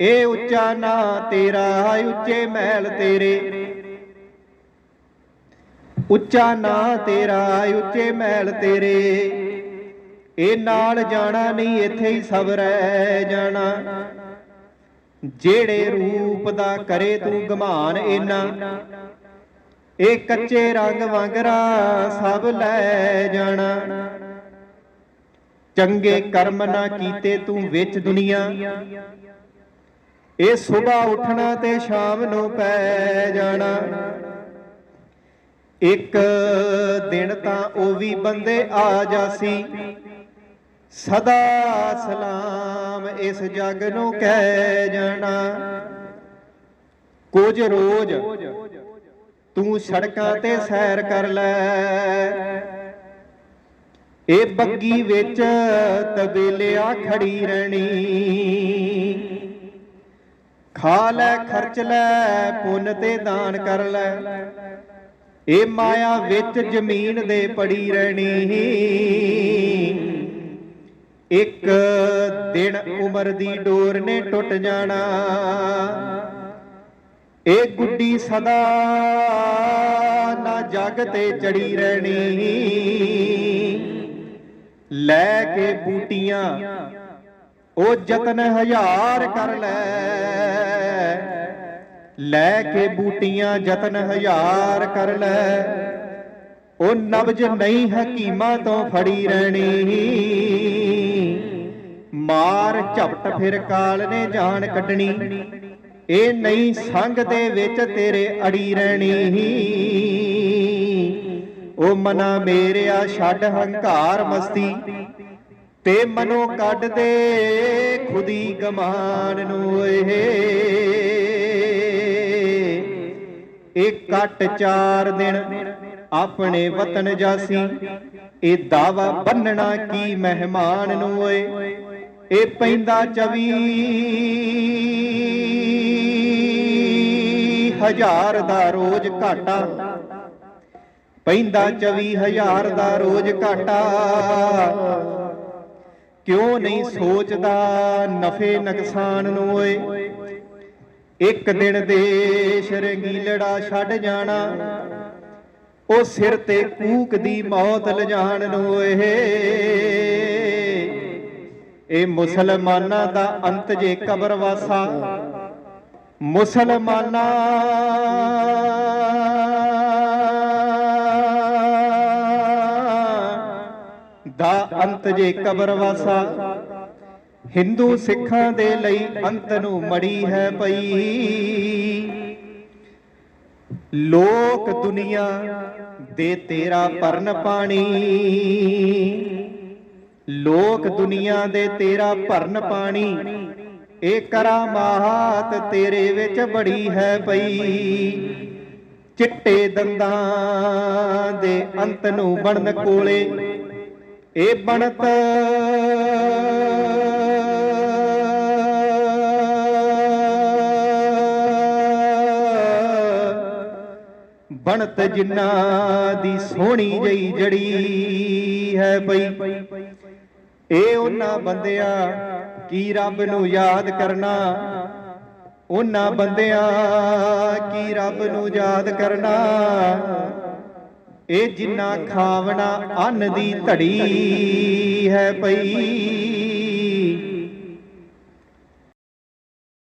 ਇਹ ਉੱਚਾ ਨਾ, ਤੇਰਾ ਉੱਚੇ ਮਹਿਲ ਤੇਰੇ। ਉੱਚਾ ਨਾ, ਤੇਰਾ ਉੱਚੇ ਮਹਿਲ ਤੇਰੇ। ਇਹ ਨਾਲ ਜਾਣਾ ਨਹੀਂ, ਇੱਥੇ ਹੀ ਸਭ ਰਹਿ ਜਾਣਾ। ਜਿਹੜੇ ਰੂਪ ਦਾ ਕਰੇ ਤੂੰ ਗਮਾਨ ਇਨਾ ਇਹ ਕੱਚੇ ਰੰਗ ਵਾਂਗਰਾ ਸਭ ਲੈ ਜਾਣਾ। ਚੰਗੇ ਕਰਮ ਨਾ ਕੀਤੇ ਤੂੰ ਵਿੱਚ ਦੁਨੀਆ। ਇਹ ਸਵੇਰ ਉੱਠਣਾ ਤੇ ਸ਼ਾਮ ਨੂੰ ਪੈ ਜਾਣਾ। ਇੱਕ ਦਿਨ ਤਾਂ ਉਹ ਵੀ ਬੰਦੇ ਆ ਜਾਸੀ। ਸਦਾ ਸਲਾਮ ਇਸ ਜਗ ਨੂੰ ਕਹਿ ਜਾਣਾ। ਕੁਝ ਰੋਜ਼ ਤੂੰ ਸੜਕਾਂ ਤੇ ਸੈਰ ਕਰ ਲੈ। ਇਹ ਬੱਗੀ ਵਿੱਚ ਤਬੇਲਿਆ ਖੜੀ ਰਹਿਣੀ। ਖਾ ਲੈ ਖਰਚ ਲੈ, ਪੁੰਨ ਤੇ ਦਾਨ ਕਰ ਲੈ। ਇਹ ਮਾਇਆ ਵਿੱਚ ਜ਼ਮੀਨ ਦੇ ਪੜੀ ਰਹਿਣੀ। ਇੱਕ ਦਿਨ ਉਮਰ ਦੀ ਡੋਰ ਨੇ ਟੁੱਟ ਜਾਣਾ। ਇਹ ਗੁੱਡੀ ਸਦਾ ਨਾ ਜਗ ਤੇ ਚੜੀ ਰਹਿਣੀ। ਲੈ ਕੇ ਬੂਟੀਆਂ ਉਹ ਯਤਨ ਹਜ਼ਾਰ ਕਰ ਲੈ। ਲੈ ਕੇ ਬੂਟੀਆਂ ਯਤਨ ਹਜ਼ਾਰ ਕਰ ਲੈ। ਉਹ ਨਬਜ ਨਹੀਂ ਹਕੀਮਾਂ ਤੋਂ ਫੜੀ ਰਹਿਣੀ। ਮਾਰ ਝਪਟ ਫਿਰ ਕਾਲ ਨੇ ਜਾਣ ਕੱਢਣੀ। ਇਹ ਨਹੀਂ ਸੰਗ ਦੇ ਵਿੱਚ ਤੇਰੇ ਅੜੀ ਰਹਿਣੀ। ਉਹ ਮਨਾ ਮੇਰਿਆ ਛੱਡ ਹੰਕਾਰ ਮਸਤੀ। ਤੇ ਮਨੋ ਕੱਢ ਦੇ, ਖੁਦੀ ਗਮਾਨ ਨੂੰ ਇਹ। ਇਹ ਕੱਟ ਚਾਰ ਦਿਨ ਆਪਣੇ ਵਤਨ ਜਾਸੀ, ਇਹ ਦਾਵਾ ਬੰਨਣਾ ਕੀ ਮਹਿਮਾਨ ਨੂੰ ਓਏ। ਇਹ ਪੈਂਦਾ ਚਵੀ ਹਜ਼ਾਰ ਦਾ ਰੋਜ਼ ਘਾਟਾ, ਪੈਂਦਾ ਚਵੀ ਹਜ਼ਾਰ ਦਾ ਰੋਜ਼ ਘਾਟਾ। ਕਿਉਂ ਨਹੀਂ ਸੋਚਦਾ ਨਫੇ ਨੁਕਸਾਨ ਨੂੰ ਓਏ? ਇੱਕ ਦਿਨ ਦੇਸ਼ ਰੰਗੀਲੜਾ ਛੱਡ ਜਾਣਾ। ਉਹ ਸਿਰ ਤੇ ਕੂਕ ਦੀ ਮੌਤ ਲਿਜਾਣ ਨੂੰ ਇਹ ਇਹ ਮੁਸਲਮਾਨਾਂ ਦਾ ਅੰਤ ਜੇ ਕਬਰ ਵਾਸਾ। ਮੁਸਲਮਾਨਾਂ ਦਾ ਅੰਤ ਜੇ ਕਬਰ ਵਾਸਾ। ਹਿੰਦੂ ਸਿੱਖਾਂ ਦੇ ਲਈ ਅੰਤ ਨੂੰ ਮੜੀ ਹੈ ਪਈ। ਲੋਕ ਦੁਨੀਆ ਦੇ ਤੇਰਾ ਪਰਨ ਪਾਣੀ। ਲੋਕ ਦੁਨੀਆ ਦੇ ਤੇਰਾ ਭਰਨ ਪਾਣੀ। ਇਹ ਕਰਾਮਾਤ ਤੇਰੇ ਵਿੱਚ ਬੜੀ ਹੈ ਪਈ। ਚਿੱਟੇ ਦੰਦਾਂ ਦੇ ਅੰਤ ਨੂੰ ਬਣਨ ਕੋਲੇ ਇਹ ਬਣਤ ਬਣਤ ਜਿੰਨਾ ਦੀ ਸੋਹਣੀ ਜਈ ਜੜੀ ਹੈ ਬਈ ਇਹ ਉਹਨਾਂ ਬੰਦਿਆਂ ਕੀ ਰੱਬ ਨੂੰ ਯਾਦ ਕਰਨਾ? ਉਹਨਾਂ ਬੰਦਿਆਂ ਕੀ ਰੱਬ ਨੂੰ ਯਾਦ ਕਰਨਾ? ਇਹ ਜਿੰਨਾ ਖਾਵਣਾ ਅੰਨ ਦੀ ਧੜੀ ਹੈ ਪਈ।